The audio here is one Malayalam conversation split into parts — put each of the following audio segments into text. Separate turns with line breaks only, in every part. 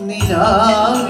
Nina.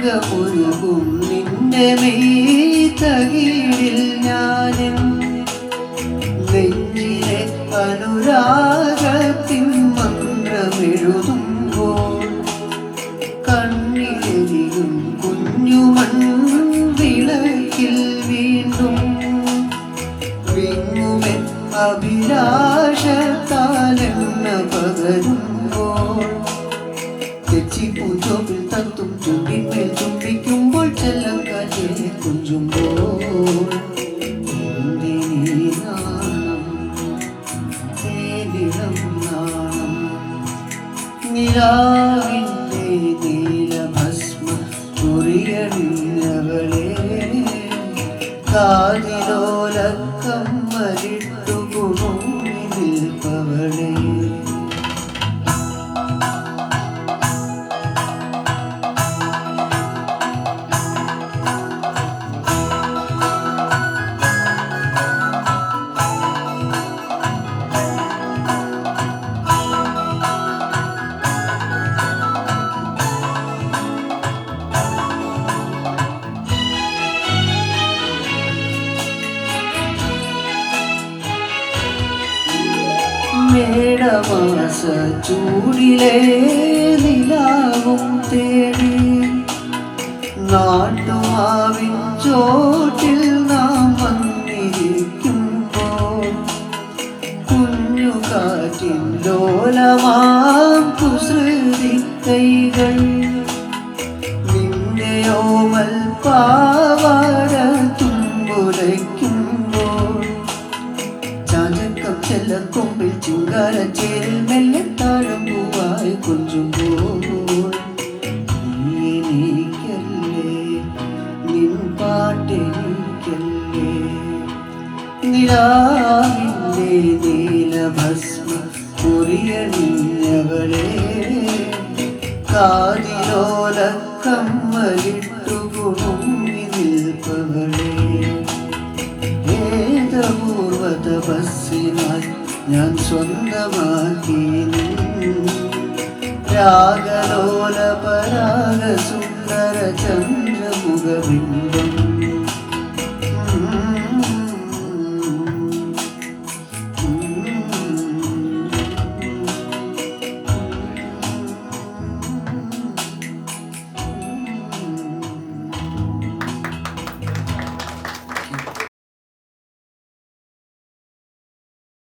തങ്കമുരുകും നിന്റെ മെയ്തകീഴിൽ ഞാനും നെഞ്ചിലെ അനുരാഗത്തിൻ മന്ത്രമെഴുതുമ്പോൾ കണ്ണിലെരിയും കുഞ്ഞുമൺ വിളക്കിൽ വീണ്ടും വിങ്ങുമെൻ അഭിലാഷത്താലെന്ന പകരുമ്പോൾ നീലഭസ്മ കുറിയണിഞ്ഞവളെ. കാതിലോല കമ്മലിട്ടു മേടമാസ ചൂടിലെ നിലാവും തേടി. നാട്ടുമാവിൻ ചോട്ടിൽ നാം വന്നിരിക്കുമ്പോൾ കുഞ്ഞുകാറ്റിൻ ലോലമാം കുസൃതി കൈകൾ. നിന്നെയോമൽ പാവാട തുമ്പുലയ്ക്കുമ്പോൾ ചാഞ്ചക്കം ചെല്ലക്കൊമ്പിൽ ചിങ്കാരച്ചേരിൽ മെല്ലെ താഴം പൂവായി കൊഞ്ചുമ്പോൾ നീ എനിക്കല്ലേ? നിൻ നിൽപ്പവളേ. ഏതപൂർവത ബസ്സിനായി ഞാൻ സ്വന്തമാക്കി രാഗലോല പരാഗ സുന്ദര ചന്ദ്രമുഖബിംബം